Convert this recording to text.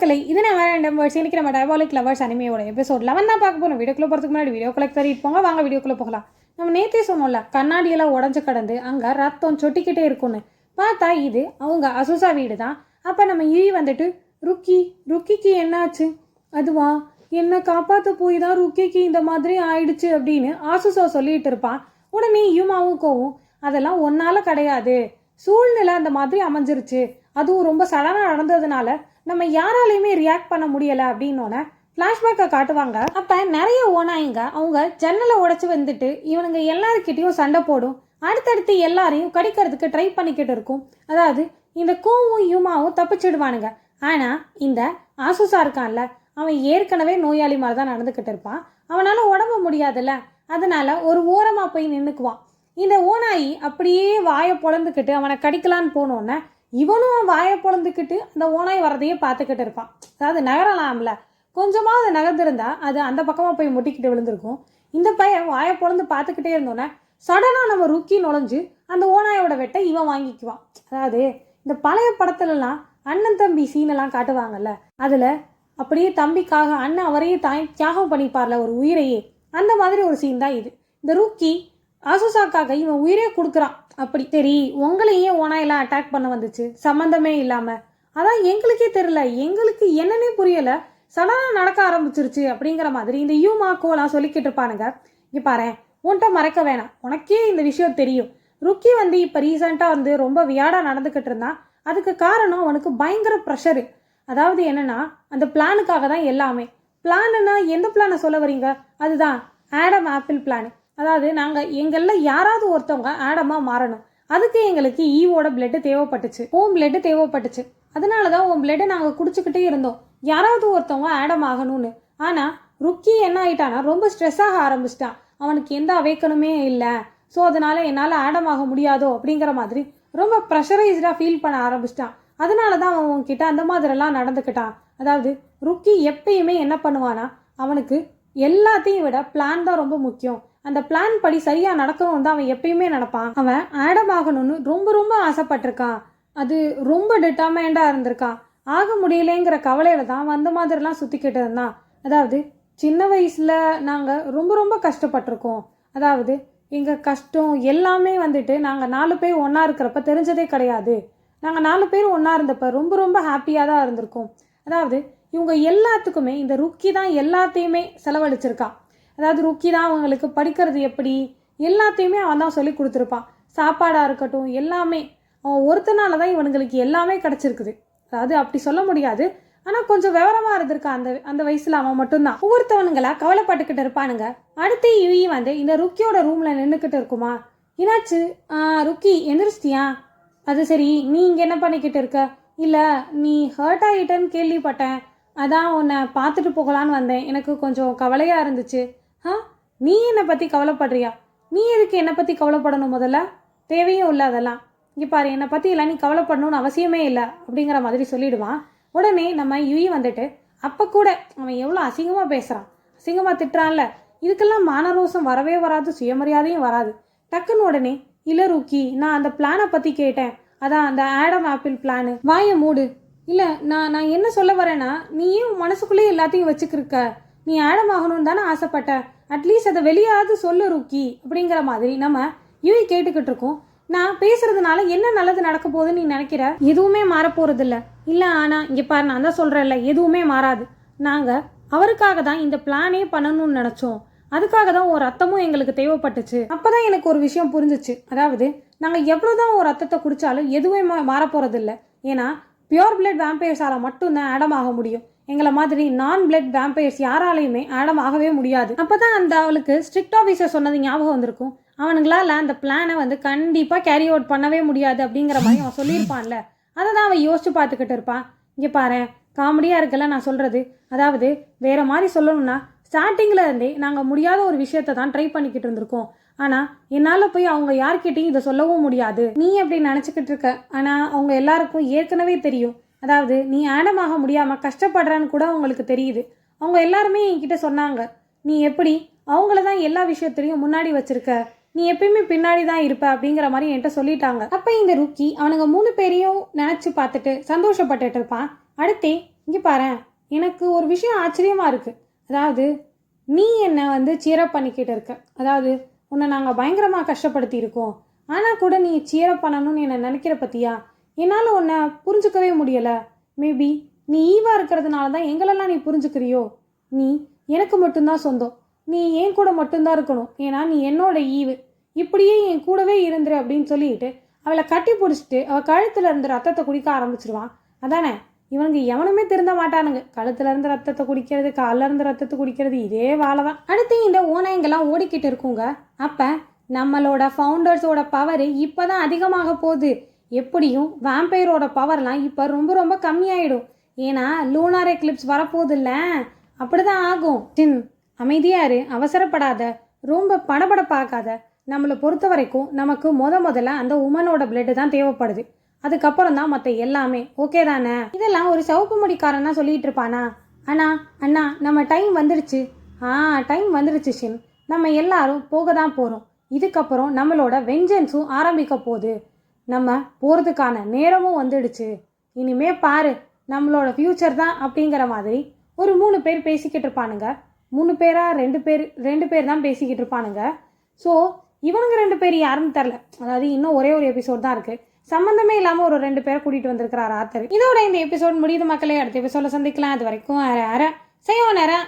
மக்களே இது நான் ரெண்டு வேர்ட்ஸ் இன்னைக்கு நம்ம டயபாலிக் லவர்ஸ் அனிமையோட எபிசோட் லெவன் தான் பார்க்க போகிறோம் வீடியோக்குள்ளே போகிறதுக்கு முன்னாடி வீடியோ கலெக்ட் தரிட்டு போங்க. வாங்க வீடியோக்குள்ளே போகலாம். நம்ம நேத்தே சொன்னோம்ல கண்ணாடியெல்லாம் உடஞ்சு கடந்து அங்கே ரத்தம் சொட்டிக்கிட்டே இருக்கும்னு. பார்த்தா இது அவங்க அசுசா வீடு தான். அப்போ நம்ம ஈ வந்துட்டு ருக்கி ருக்கிக்கு என்னாச்சு? அதுவா? என்னை காப்பாற்ற போய் தான் ருக்கிக்கு இந்த மாதிரி ஆயிடுச்சு அப்படின்னு ஆசுசா சொல்லிட்டு இருப்பான் உடனே யுமாவும் கோவும் அதெல்லாம் ஒன்னால் கிடையாது. சூழ்நிலை அந்த மாதிரி அமைஞ்சிருச்சு. அதுவும் ரொம்ப சடனாக நடந்ததுனால நம்ம யாராலையுமே ரியாக்ட் பண்ண முடியல அப்படின்னோடனே ஃப்ளாஷ்பேக்கை காட்டுவாங்க. அப்போ நிறைய ஓனாயிங்க அவங்க ஜன்னலை உடச்சி வந்துட்டு இவனுங்க எல்லாருக்கிட்டையும் சண்டை போடும். அடுத்தடுத்து எல்லாரையும் கடிக்கிறதுக்கு ட்ரை பண்ணிக்கிட்டு இருக்கும். அதாவது இந்த கோவும் யூமாவும் தப்பிச்சிடுவானுங்க. ஆனால் இந்த ஆசுசா இருக்கான்ல அவன் ஏற்கனவே நோயாளி மாதிரி தான் நடந்துக்கிட்டு இருப்பான். அவனால் உடம்பு முடியாதுல்ல. அதனால் ஒரு ஓரமாக போய் நின்றுக்குவான் இந்த ஓனாயி அப்படியே வாயை பொழந்துக்கிட்டு அவனை கடிக்கலான்னு போனோன்னே இவனும் அவன் வாயை பொழுந்துக்கிட்டு அந்த ஓனாய் வரதையே பார்த்துக்கிட்டு இருப்பான் அதாவது நகரலாம்ல. கொஞ்சமாவது நகர்ந்திருந்தா அது அந்த பக்கமாக போய் முட்டிக்கிட்டு விழுந்திருக்கும். இந்த பையன் வாயை பொழுந்து பார்த்துக்கிட்டே இருந்தோன்னே சடனாக நம்ம ருக்கி நுழைஞ்சு அந்த ஓனாயோட வெட்டை இவன் வாங்கிக்குவான். அதாவது இந்த பழைய படத்துலலாம் அண்ணன் தம்பி சீனெல்லாம் காட்டுவாங்கல்ல அதில் அப்படியே தம்பிக்காக அண்ணன் அவரையே தாய் தியாகம் பண்ணிப்பார்ல ஒரு உயிரையே. அந்த மாதிரி ஒரு சீன் தான் இது. இந்த ருக்கி ஆசுசாக்காக இவன் உயிரே கொடுக்குறான். அப்படி சரி உங்களையும் ஓனாயெல்லாம் அட்டாக் பண்ண வந்துச்சு. சம்மந்தமே இல்லாமல் அதான் எங்களுக்கே தெரியல. எங்களுக்கு என்னன்னே புரியல. சடனாக நடக்க ஆரம்பிச்சிருச்சு அப்படிங்கிற மாதிரி இந்த யூமா கோலாம் சொல்லிக்கிட்டு இருப்பானுங்க. இங்கே பாரு உன்கிட்ட மறக்க வேணாம். உனக்கே இந்த விஷயம் தெரியும். ருக்கி வந்து இப்போ ரீசெண்டாக வந்து ரொம்ப வியாடாக நடந்துக்கிட்டு இருந்தான். அதுக்கு காரணம் அவனுக்கு பயங்கர ப்ரெஷரு அதாவது என்னென்னா அந்த பிளானுக்காக தான் எல்லாமே. பிளானுன்னா எந்த பிளானை சொல்ல வரீங்க அதுதான். ஆடம் ஆப்பிள் பிளானு அதாவது நாங்கள் எங்களில் யாராவது ஒருத்தவங்க ஆடமாக மாறணும். அதுக்கு எங்களுக்கு ஈவோட பிளட்டு தேவைப்பட்டுச்சு. ஓம் பிளட்டு தேவைப்பட்டுச்சு. அதனால தான் உன் பிளட்டை நாங்கள் குடிச்சுக்கிட்டே இருந்தோம். யாராவது ஒருத்தவங்க ஆடம் ஆகணும்னு ஆனால் ருக்கி என்ன ஆயிட்டானா ரொம்ப ஸ்ட்ரெஸ் ஆக ஆரம்பிச்சிட்டான். அவனுக்கு எந்த அவைக்கணுமே இல்லை. ஸோ அதனால என்னால் ஆடம் ஆக முடியாதோ அப்படிங்கிற மாதிரி ரொம்ப ப்ரெஷரைஸ்டாக ஃபீல் பண்ண ஆரம்பிச்சிட்டான். அதனால தான் அவன் உன்கிட்ட அந்த மாதிரிலாம் நடந்துக்கிட்டான். அதாவது ருக்கி எப்பயுமே என்ன பண்ணுவானா அவனுக்கு எல்லாத்தையும் விட பிளான் தான் ரொம்ப முக்கியம். அந்த பிளான் படி சரியாக நடக்கணும்னு தான் அவன் எப்பயுமே நடப்பான் அவன் ஆடம் ஆகணும்னு ரொம்ப ரொம்ப ஆசைப்பட்டிருக்கான். அது ரொம்ப டிட்டர்மைண்டாக இருந்திருக்கான் ஆக முடியலைங்கிற கவலையில தான் வந்த அந்த மாதிரிலாம் சுற்றிக்கிட்டு இருந்தான். அதாவது சின்ன வயசில் நாங்கள் ரொம்ப ரொம்ப கஷ்டப்பட்டிருக்கோம். அதாவது எங்கள் கஷ்டம் எல்லாமே வந்துட்டு நாங்கள் நாலு பேர் ஒன்றா இருக்கிறப்ப தெரிஞ்சதே கிடையாது. நாங்கள் நாலு பேர் ஒன்றா இருந்தப்ப ரொம்ப ரொம்ப ஹாப்பியாக தான் இருந்திருக்கோம். அதாவது இவங்க எல்லாத்துக்குமே இந்த ருக்கி தான் எல்லாத்தையுமே செலவழிச்சிருக்கான் அதாவது ருக்கி தான் அவங்களுக்கு படிக்கிறது எப்படி? எல்லாத்தையுமே அவன் தான் சொல்லி கொடுத்துருப்பான். சாப்பாடாக இருக்கட்டும் எல்லாமே. அவன் ஒருத்தனால தான் இவனுங்களுக்கு எல்லாமே கிடச்சிருக்குது. அதாவது அப்படி சொல்ல முடியாது. ஆனால் கொஞ்சம் விவரமாக இருந்திருக்கான் அந்த அந்த வயசில் அவன் மட்டும்தான். ஒவ்வொருத்தவனுங்களா கவலைப்பட்டுக்கிட்டு இருப்பானுங்க. அடுத்து இவி வந்து இந்த ருக்கியோட ரூமில் நின்றுக்கிட்டு இருக்குமா? என்னாச்சு? ருக்கி எந்திரிச்சிட்டியா? அது சரி நீ இங்கே என்ன பண்ணிக்கிட்டு இருக்க? இல்லை நீ ஹர்ட் ஆகிட்டேன்னு கேள்விப்பட்டேன். அதான் உன்னை பார்த்துட்டு போகலான்னு வந்தேன். எனக்கு கொஞ்சம் கவலையாக இருந்துச்சு. ஆ நீ என்னை பற்றி கவலைப்படுறியா? நீ எதுக்கு என்னை பற்றி கவலைப்படணும் முதல்ல? தேவையும் இல்லை அதெல்லாம். இங்கே பாரு என்னை பற்றி இல்லை நீ கவலைப்படணும்னு அவசியமே இல்லை அப்படிங்கிற மாதிரி சொல்லிடுவான். உடனே நம்ம யுயி வந்துட்டு அப்போ கூட அவன் எவ்வளோ அசிங்கமாக பேசுகிறான் அசிங்கமாக திட்டுறான்ல. இதுக்கெல்லாம் மானரோசம் வரவே வராது சுயமரியாதையும் வராது. டக்குன்னு உடனே இல்லை ரூக்கி நான் அந்த பிளானை பற்றி கேட்டேன். அதான் அந்த ஆடம் ஆப்பிள் பிளானு வாய மூடு. இல்லை நான் நான் என்ன சொல்ல வரேன்னா நீயும் மனசுக்குள்ளேயே எல்லாத்தையும் வச்சுக்கிருக்க. நீ ஆடம் தானே ஆசைப்பட்ட? அட்லீஸ்ட் அதை வெளியாவது சொல்லு ருக்கி அப்படிங்கிற மாதிரி நம்ம யூவி கேட்டுக்கிட்டு இருக்கோம். நான் பேசுறதுனால என்ன நல்லது நடக்க போகுதுன்னு நீ நினைக்கிற? எதுவுமே மாறப் இல்லை இல்லை ஆனால் இங்கே பாரு நான் தான் சொல்கிறேன்ல எதுவுமே மாறாது. நாங்கள் அவருக்காக தான் இந்த பிளானே பண்ணணும்னு நினச்சோம். அதுக்காக தான் ஒரு ரத்தமும் எங்களுக்கு தேவைப்பட்டுச்சு. அப்போ தான் எனக்கு ஒரு விஷயம் புரிஞ்சுச்சு. அதாவது நாங்கள் எவ்வளோ தான் ஒரு ரத்தத்தை குடித்தாலும் எதுவுமே மா- இல்லை ஏன்னா பியோர் பிளட் வேம்பையர்ஸால் மட்டும்தான் ஆடம் ஆக முடியும். எங்களை மாதிரி நான் பிளட் வேம்பையர்ஸ் யாராலையுமே ஆடம் ஆகவே முடியாது. அப்பதான் அந்த அவளுக்கு ஸ்ட்ரிக்ட் ஆஃபீஸர் சொன்னது ஞாபகம் வந்திருக்கும். அவனுங்களால அந்த பிளானை வந்து கண்டிப்பாக கேரி அவுட் பண்ணவே முடியாது அப்படிங்கிற மாதிரி அவன் சொல்லியிருப்பான்ல. அதை தான் அவன் யோசிச்சு பார்த்துக்கிட்டு இருப்பான். இங்கே பாரு காமெடியாக இருக்கல நான் சொல்கிறது அதாவது வேறு மாதிரி சொல்லணும்னா ஸ்டார்டிங்கில் இருந்தே நாங்கள் முடியாத ஒரு விஷயத்தை தான் ட்ரை பண்ணிக்கிட்டு இருந்திருக்கோம். ஆனால் என்னால் போய் அவங்க யார்கிட்டையும் இதை சொல்லவும் முடியாது. நீ அப்படி நினச்சிக்கிட்டு இருக்க. ஆனால் அவங்க எல்லாருக்கும் ஏற்கனவே தெரியும். அதாவது நீ ஆடமாக முடியாமல் கஷ்டப்படுறான்னு கூட அவங்களுக்கு தெரியுது. அவங்க எல்லாருமே என்கிட்ட சொன்னாங்க. நீ எப்படி? அவங்கள தான் எல்லா விஷயத்துலையும் முன்னாடி வச்சிருக்க. நீ எப்பயுமே பின்னாடி தான் இருப்ப அப்படிங்கிற மாதிரி என்கிட்ட சொல்லிட்டாங்க. அப்போ இந்த ருக்கி அவனுங்க மூணு பேரையும் நினச்சி பார்த்துட்டு சந்தோஷப்பட்டுட்டு இருப்பான். அடுத்தே இங்கே பாரு எனக்கு ஒரு விஷயம் ஆச்சரியமாக இருக்குது அதாவது நீ என்னை வந்து சீரப் பண்ணிக்கிட்டு இருக்க. அதாவது உன்னை நாங்கள் பயங்கரமாக கஷ்டப்படுத்தி இருக்கோம் ஆனால் கூட நீ சீரப் பண்ணணும்னு என்னை நினைக்கிற பத்தியா? என்னால் உன்னை புரிஞ்சுக்கவே முடியலை. மேபி நீ ஈவா இருக்கிறதுனால தான் எங்களெல்லாம் நீ புரிஞ்சுக்கிறியோ? நீ எனக்கு மட்டும்தான் சொந்தம். நீ என் கூட மட்டும்தான் இருக்கணும். ஏன்னா நீ என்னோட ஈவு. இப்படியே என் கூடவே இருந்துரு அப்படின்னு சொல்லிட்டு அவளை கட்டி பிடிச்சிட்டு அவள் கழுத்தில் இருந்து ரத்தத்தை குடிக்க ஆரம்பிச்சிருவான் அதானே? இவனுங்க எவனுமே திருந்த மாட்டானுங்க. கழுத்துல இருந்து ரத்தத்தை குடிக்கிறது காலில் இருந்து ரத்தத்தை குடிக்கிறது இதே வேலை தான் அடுத்து இந்த ஓனாயங்கெல்லாம் ஓடிக்கிட்டு இருக்குங்க. அப்போ நம்மளோட ஃபவுண்டர்ஸோட பவர் இப்பதான் அதிகமாக போகுது. எப்படியும் வேம்பையரோட பவர்லாம் இப்போ ரொம்ப ரொம்ப கம்மியாயிடும். ஏன்னா லூனார் எக்லிப்ஸ் வரப்போகுதுல்ல. அப்படிதான் ஆகும். டின் அமைதியாரு அவசரப்படாத. ரொம்ப படபடப்பாக்காத. நம்மளை பொறுத்த வரைக்கும் நமக்கு முத முதல்ல அந்த உமனோட பிளட்டு தான் தேவைப்படுது. அதுக்கப்புறம் தான் மற்ற எல்லாமே. ஓகே தானே? இதெல்லாம் ஒரு சிவப்பு முடிக்காரன் சொல்லிட்டு இருப்பானா? அண்ணா அண்ணா நம்ம டைம் வந்துடுச்சு ஆ டைம் வந்துடுச்சு ஷின். நம்ம எல்லாரும் போக தான் போகிறோம் இதுக்கப்புறம் நம்மளோட வெஞ்சன்ஸும் ஆரம்பிக்க போகுது. நம்ம போகிறதுக்கான நேரமும் வந்துடுச்சு. இனிமே பாரு நம்மளோட ஃப்யூச்சர் தான் அப்படிங்கிற மாதிரி ஒரு மூணு பேர் பேசிக்கிட்டு இருப்பானுங்க. மூணு பேராக ரெண்டு பேர் ரெண்டு பேர் தான் பேசிக்கிட்டு இருப்பானுங்க. ஸோ இவனுங்க ரெண்டு பேர் யாருன்னு தெரில அதாவது இன்னும் ஒரே ஒரு எபிசோட் தான் இருக்குது சம்மந்தமே இல்லாமல் ஒரு ரெண்டு பேரை கூட்டிகிட்டு வந்திருக்கிறார் ஆத்தர். இதோட இந்த எபிசோட் முடியுது மக்களே. அடுத்த எபிசோட சந்திக்கலாம். அது வரைக்கும் வேற யார செய்வோம் நேரம்